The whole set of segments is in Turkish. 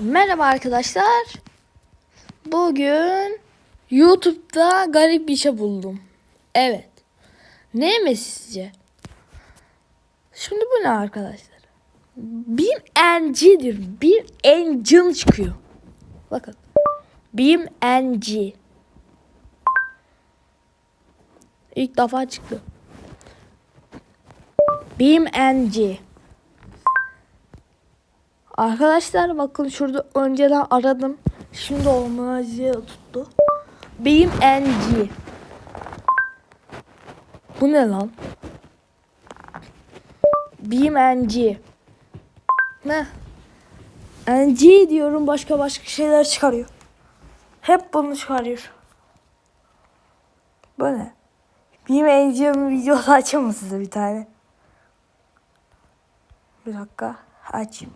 Merhaba arkadaşlar. Bugün YouTube'da garip bir şey buldum. Evet. Ne mi sizce? Şimdi bu ne arkadaşlar? Beam NG'dir. Beam Engine çıkıyor. Bakın. Beam NG. İlk defa çıktı. Beam NG. Arkadaşlar bakın şurada önceden aradım. Şimdi olmazca tuttu. Benim NG. Bu ne lan? Beam NG. Ne? NG diyorum başka başka şeyler çıkarıyor. Hep bunu çıkarıyor. Ne? Beam NG'nin videosu açayım mı size bir tane? Bir dakika açayım.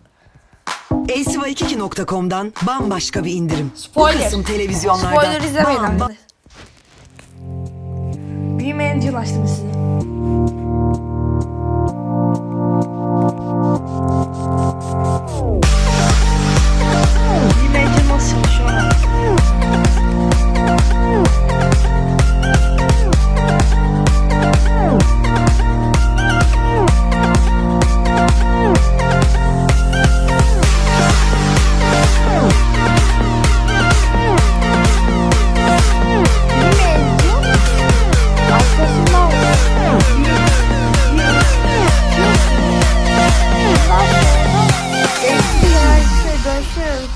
acva2.com'dan bambaşka bir indirim. Spoiler. Bu kısım televizyonlarda Spoiler izlemeyin. Beam Engine açtım size.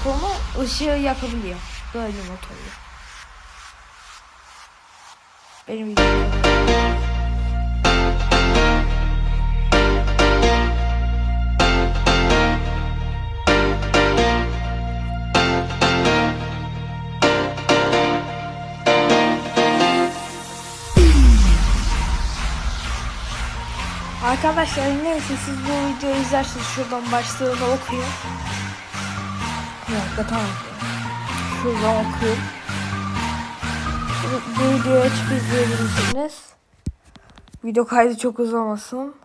Konu ışığı yakabiliyor. Böyle bir motoru. Benim videom. Arkadaşlar neyse siz bu videoyu izlersiniz şuradan başlığını okuyun. Dakika tamam. Şuradan okuyun. Bu, bu videoyu açıp izleyebilirsiniz. Video kaydı çok uzamasın.